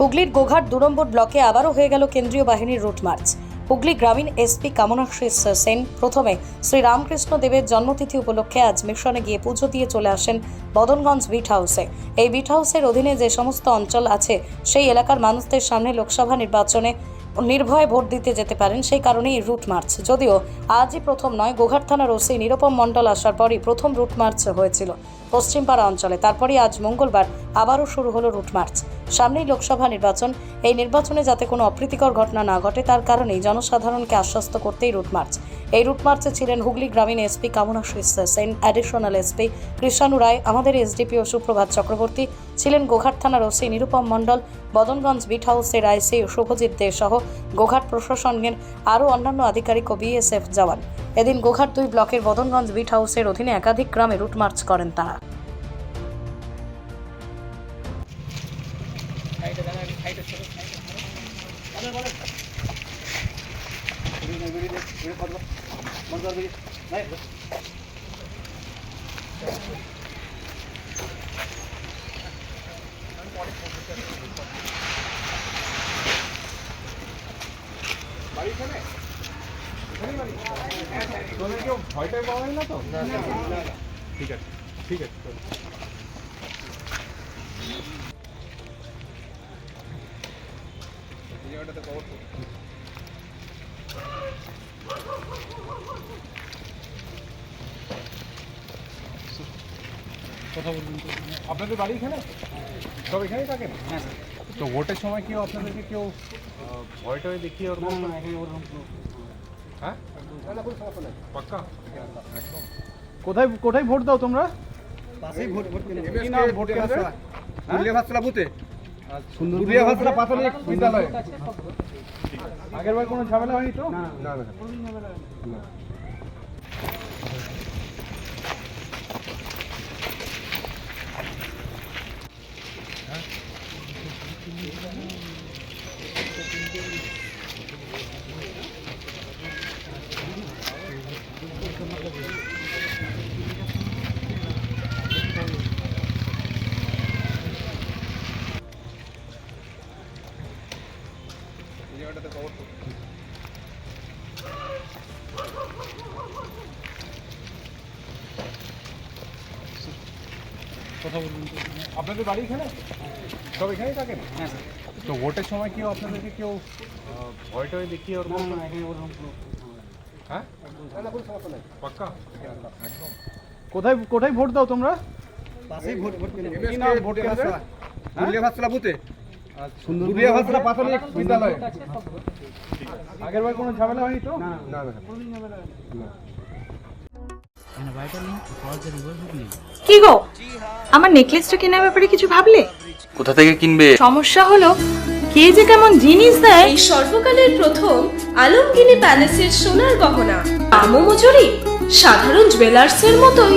হুগলির গোঘাট দু নম্বর ব্লকে আবারও হয়ে গেল কেন্দ্রীয় বাহিনীর রুট মার্চ। হুগলি গ্রামীণ এসপি কামনাশ্রী সেন প্রথমে শ্রী রামকৃষ্ণ দেবের জন্মতিথি উপলক্ষে আজ মিশনে গিয়ে পুজো দিয়ে চলে আসেন বদনগঞ্জ বিট হাউসে। এই বিট হাউসের অধীনে যে সমস্ত অঞ্চল আছে, সেই এলাকার মানুষদের সামনে লোকসভা নির্বাচনে নির্ভয়ে ভোট দিতে যেতে পারেন, সেই কারণেই রুট মার্চ। যদিও আজই প্রথম নয়, গোঘাট থানার ওসি নিরুপম মণ্ডল আসার পরই প্রথম রুট মার্চ হয়েছিল পশ্চিমপাড়া অঞ্চলে। তারপরই আজ মঙ্গলবার আবারও শুরু হলো রুট মার্চ। সামনেই লোকসভা নির্বাচন। এই নির্বাচনে যাতে কোনো অপ্রীতিকর ঘটনা না ঘটে, তার কারণেই জনসাধারণকে আশ্বস্ত করতেই রুট মার্চ। এই রুট মার্চে ছিলেন হুগলি গ্রামীণ SP Kamanashree Sen additional SP Krishanu Roy, আমাদের এসডিপিও সুপ্রভাত চক্রবর্তী ছিলেন গোঘাট থানার ওসি নিরুপম মণ্ডল, বদনগঞ্জ বিট হাউসের আইসি শুভজিৎ দে সহ গোঘাট প্রশাসনের আরও অন্যান্য আধিকারিক ও বিএসএফ জওয়ান। এদিন গোঘাট দুই ব্লকের বদনগঞ্জ বিট হাউসের অধীনে একাধিক গ্রামে রুট মার্চ করেন তারা। ভয়টাই পাওয়া না। তো ঠিক আছে ঠিক আছে চলো। এই জায়গাটাতে cover কথা বলুন আপনাদের বাড়ি এখানে? সব এখানেই থাকেন? তো ভোটের সময় কেউ আপনাদেরকে কেউ ভয় টয় দেখিয়ে ওরকম হ্যাঁ? পাক্কা? একদম। কোথায় কোথায় ভোট দাও তোমরা? পাশেই ভোট ভোট কেন্দ্র। কি নাম ভোট কেন্দ্রে? ভাতলা বুথে? সুন্দর পুরুলিয়া ভাতলা প্রাথমিক বিদ্যালয়। আগের বার কোনো ঝামেলা হয়নি তো? না না এই জায়গাটাতে। কথা বলুন। আপনাদের বাড়ি এখানে? সব এখানেই থাকেন? তো ভোটের সময় কেউ আপনাদেরকে কেউ ভয় টয় দেখিয়ে ওরকম হ্যাঁ? পাক্কা? একদম। কোথায় কোথায় ভোট দাও তোমরা? পাশেই ভোট ভোট কেন্দ্র। ভোট কেন্দ্রে পুরুলিয়া ভাতলা বুথে। প্রাথমিক বিদ্যালয়। আগের বার কোনো ঝামেলা হয়নি তো? না না Hooghly. কি গো? আমার নেকলেসটা কেনার ব্যাপারে কিছু ভাবলে? কোথা থেকে কিনবে? সমস্যা হলো কে যে কেমন জিনিস দেয়? এই সর্বকালের প্রথম আলমগিনি প্যালেসের সোনার গহনা। দামও মজুরি সাধারণ জুয়েলার্সের মতোই।